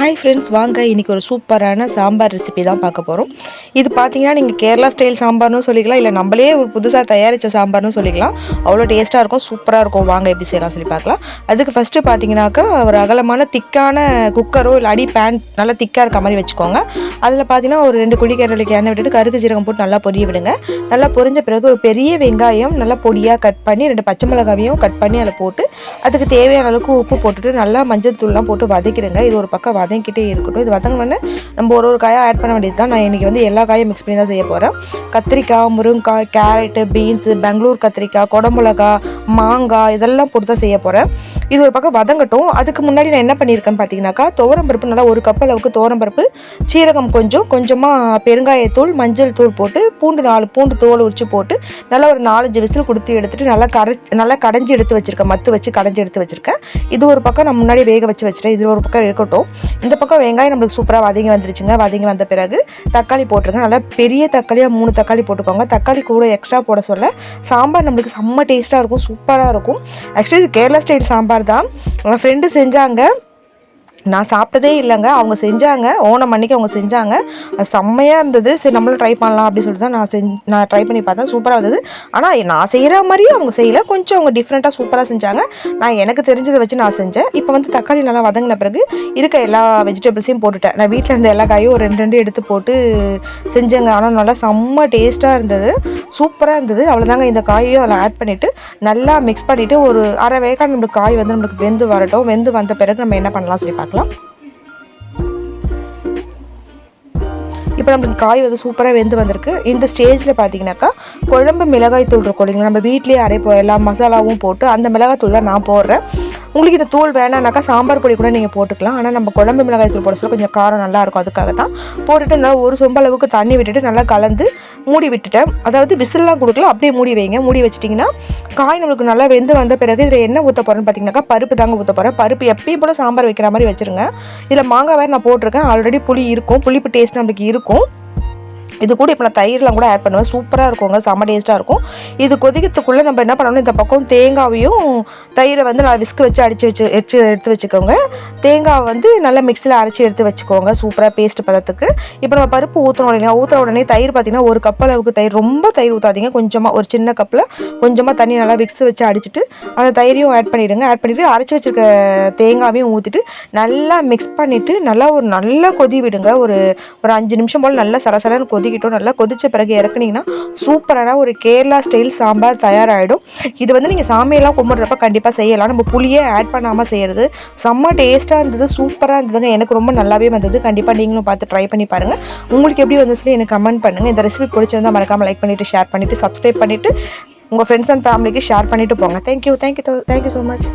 Hi friends வாங்க இன்றைக்கி ஒரு சூப்பரான சாம்பார் ரெசிபி தான் பார்க்க போகிறோம் இது பார்த்தீங்கன்னா நீங்கள் கேரளா ஸ்டைல் சாம்பார்னு சொல்லிக்கலாம் இல்லை நம்மளே ஒரு புதுசாக தயாரித்த சாம்பார்னு சொல்லிக்கலாம். அவ்வளோ டேஸ்ட்டாக இருக்கும் சூப்பராக இருக்கும். வாங்க எப்படி செய்யலாம் சொல்லி பார்க்கலாம். அதுக்கு ஃபஸ்ட்டு பார்த்தீங்கன்னாக்கா ஒரு அகலமான திக்கான குக்கரோ இல்லை அடி பேன் நல்லா திக்காக இருக்க மாதிரி வச்சுக்கோங்க. அதில் பார்த்தீங்கன்னா ஒரு ரெண்டு குழிக்கரலுக்கு எண்ணெய் விட்டுட்டு கருக்கு ஜீரகம் போட்டு நல்லா பொரிய விடுங்க. நல்லா பொரிஞ்ச பிறகு ஒரு பெரிய வெங்காயம் நல்லா பொடியாக கட் பண்ணி ரெண்டு பச்சை மிளகாவையும் கட் பண்ணி அதில் போட்டு அதுக்கு தேவையான அளவுக்கு உப்பு போட்டுட்டு நல்லா மஞ்சள் தூள்லாம் போட்டு வதக்கிடுங்க. இது ஒரு பக்கம் வதங்கிக்கிட்டே இருக்கட்டும். இது வதங்கினோடனே நம்ம ஒரு ஒரு காயாக ஆட் பண்ண வேண்டியது தான். நான் இன்றைக்கி வந்து எல்லா காயும் மிக்ஸ் பண்ணி தான் செய்ய போகிறேன் கத்திரிக்காய் முருங்காய் கேரட்டு பீன்ஸு பெங்களூர் கத்திரிக்காய் குடமிளகா மாங்காய் இதெல்லாம் போட்டு தான் செய்ய போகிறேன் இது ஒரு பக்கம் வதங்கட்டும். அதுக்கு முன்னாடி நான் என்ன பண்ணியிருக்கேன்னு பார்த்தீங்கன்னாக்கா துவரம்பருப்பு நல்லா ஒரு கப் அளவுக்கு துவரம்பருப்பு சீரகம் கொஞ்சம் கொஞ்சமாக பெருங்காயத்தூள் மஞ்சள் தூள் போட்டு பூண்டு நாலு பூண்டு தோல் உரிச்சு போட்டு நல்லா ஒரு நாலஞ்சு விசில் கொடுத்து எடுத்துட்டு நல்லா கரை நல்லா கடைஞ்சி எடுத்து வச்சுருக்கேன். மத்து வச்சு கடைஞ்சி எடுத்து வச்சுருக்கேன். இது ஒரு பக்கம் நான் முன்னாடி வேக வச்சு வச்சுட்டேன். இது ஒரு பக்கம் இருக்கட்டும். இந்த பக்கம் வெங்காயம் நம்மளுக்கு சூப்பராக வதங்கி வந்துருச்சுங்க. வதங்கி வந்த பிறகு தக்காளி போட்டுருங்க நல்லா பெரிய தக்காளியாக மூணு தக்காளி போட்டுக்கோங்க. தக்காளி கூட எக்ஸ்ட்ரா போட சொல்ல. சாம்பார் நம்மளுக்கு செம்ம டேஸ்ட்டாக இருக்கும் சூப்பராக இருக்கும். ஆக்சுவலி இது கேரளா ஸ்டைல் சாம்பார் தான். என் ஃப்ரெண்டு செஞ்சாங்க. நான் சாப்பிட்டதே இல்லைங்க. அவங்க செஞ்சாங்க. ஓணம் அன்னைக்கு அவங்க செஞ்சாங்க. செம்மையாக இருந்தது. சரி நம்மளும் ட்ரை பண்ணலாம் அப்படின்னு சொல்லிட்டு தான் நான் செஞ்சு நான் ட்ரை பண்ணி பார்த்தேன். சூப்பராக இருந்தது. ஆனால் நான் செய்கிற மாதிரியும் அவங்க செய்யலை. கொஞ்சம் அவங்க டிஃப்ரெண்ட்டாக சூப்பராக செஞ்சாங்க. நான் எனக்கு தெரிஞ்சதை வச்சு நான் செஞ்சேன். இப்போ வந்து தக்காளி நல்லா வதங்கின பிறகு இருக்க எல்லா வெஜிடபிள்ஸையும் போட்டுட்டேன். நான் வீட்டில் இருந்த எல்லா காயும் ஒரு ரெண்டு ரெண்டு எடுத்து போட்டு செஞ்சேங்க. ஆனால் நல்லா செம்ம டேஸ்ட்டாக இருந்தது. சூப்பராக இருந்தது. அவ்வளோதாங்க இந்த காயையும் அதில் ஆட் பண்ணிவிட்டு நல்லா மிக்ஸ் பண்ணிவிட்டு ஒரு அரை வேக்காடு நம்மளுக்கு காய் வந்து நம்மளுக்கு வெந்து வரட்டும். வெந்து வந்த பிறகு நம்ம என்ன பண்ணலாம் சொல்லி பார்க்கலாம். இப்போ நம்மளுக்கு காய் வந்து சூப்பராக வெந்து வந்திருக்கு. இந்த ஸ்டேஜில் பார்த்தீங்கன்னாக்கா குழம்பு மிளகாய் தூள் இருக்கும் இல்லைங்களா? நம்ம வீட்லேயே அரைப்போம் எல்லா மசாலாவும் போட்டு அந்த மிளகாய் தூள் தான் நான் போடுறேன். உங்களுக்கு இந்த தூள் வேணாம்னாக்கா சாம்பார் பொடி கூட நீங்கள் போட்டுக்கலாம். ஆனால் நம்ம குழம்பு மிளகாய் தூள் போட சொல்ல கொஞ்சம் காரம் நல்லாயிருக்கும் அதுக்காக தான் போட்டுட்டு நல்லா ஒரு சொம்பளவுக்கு தண்ணி விட்டுட்டு நல்லா கலந்து மூடி விட்டுட்டேன். அதாவது விசில்லாம் கொடுக்கல. அப்படியே மூடி வைங்க. மூடி வச்சிட்டிங்கன்னா காய் நம்மளுக்கு நல்லா வெந்து வந்த பிறகு இதில் என்ன ஊற்ற போகிறேன்னு பார்த்தீங்கன்னாக்கா பருப்பு தாங்க ஊற்ற போகிறேன் பருப்பு எப்பயும் போல் சாம்பார் வைக்கிற மாதிரி வச்சுருங்க. இதில் மாங்காய் வேறு நான் போட்டிருக்கேன். ஆல்ரெடி புளி இருக்கும். புளிப்பு டேஸ்ட் நம்மளுக்கு இருக்கும். இது கூட இப்போ நான் தயிர்லாம் கூட ஆட் பண்ணுவேன். சூப்பராக இருக்குங்க செம்ம டேஸ்ட்டாக இருக்கும். இது கொதிக்கிறதுக்குள்ளே நம்ம என்ன பண்ணணும்? இந்த பக்கம் தேங்காவையும் தயிரை வந்து நல்லா விஸ்க் வச்சு அடித்து வச்சு வச்சு எடுத்து வச்சுக்கோங்க. தேங்காவை வந்து நல்லா மிக்சியில் அரைச்சி எடுத்து வச்சுக்கோங்க. சூப்பராக பேஸ்ட் பதத்துக்கு. இப்போ நம்ம பருப்பு ஊற்றணும் இல்லைங்களா ஊற்றுற உடனே தயிர் பார்த்தீங்கன்னா ஒரு கப் அளவுக்கு தயிர் ரொம்ப தயிர் ஊற்றாதீங்க கொஞ்சமாக ஒரு சின்ன கப்பில் கொஞ்சமாக தண்ணி நல்லா விக்ஸ் வச்சு அடிச்சுட்டு அந்த தயிரையும் ஆட் பண்ணிவிடுங்க ஆட் பண்ணிவிட்டு அரைச்சி வச்சுருக்க தேங்காவையும் ஊற்றிட்டு நல்லா மிக்ஸ் பண்ணிவிட்டு நல்லா ஒரு நல்லா கொதி விடுங்க. ஒரு ஒரு அஞ்சு நிமிஷம் போல் நல்லா சலசலன்னு கொதிக்கிட்டோம் நல்லா கொதிச்ச பிறகு இறக்குனீங்கன்னா சூப்பரான ஒரு கேரளா ஸ்டைல் சாம்பார் தயாராகிடும் இது வந்து நீங்கள் சாமியெல்லாம் கும்பிட்றப்ப கண்டிப்பாக செய்யலாம். நம்ம புளியே ஆட் பண்ணாமல் செய்கிறது செம்ம டேஸ்ட்டாக இருந்தது சூப்பராக இருந்ததுங்க. எனக்கு ரொம்ப நல்லாவே வந்தது. கண்டிப்பாக நீங்களும் பார்த்து ட்ரை பண்ணி பாருங்கள் உங்களுக்கு எப்படி வந்துச்சுன்னு எனக்கு கமெண்ட் பண்ணுங்கள் இந்த ரெசிபி பிடிச்சிருந்தா மறக்காமல் லைக் பண்ணிவிட்டு ஷேர் பண்ணிவிட்டு சப்ஸ்கிரைப் பண்ணிவிட்டு உங்கள் ஃப்ரெண்ட்ஸ் அண்ட் ஃபேமிலிக்கு ஷேர் பண்ணிவிட்டு போங்க. Thank you thank you thank you so much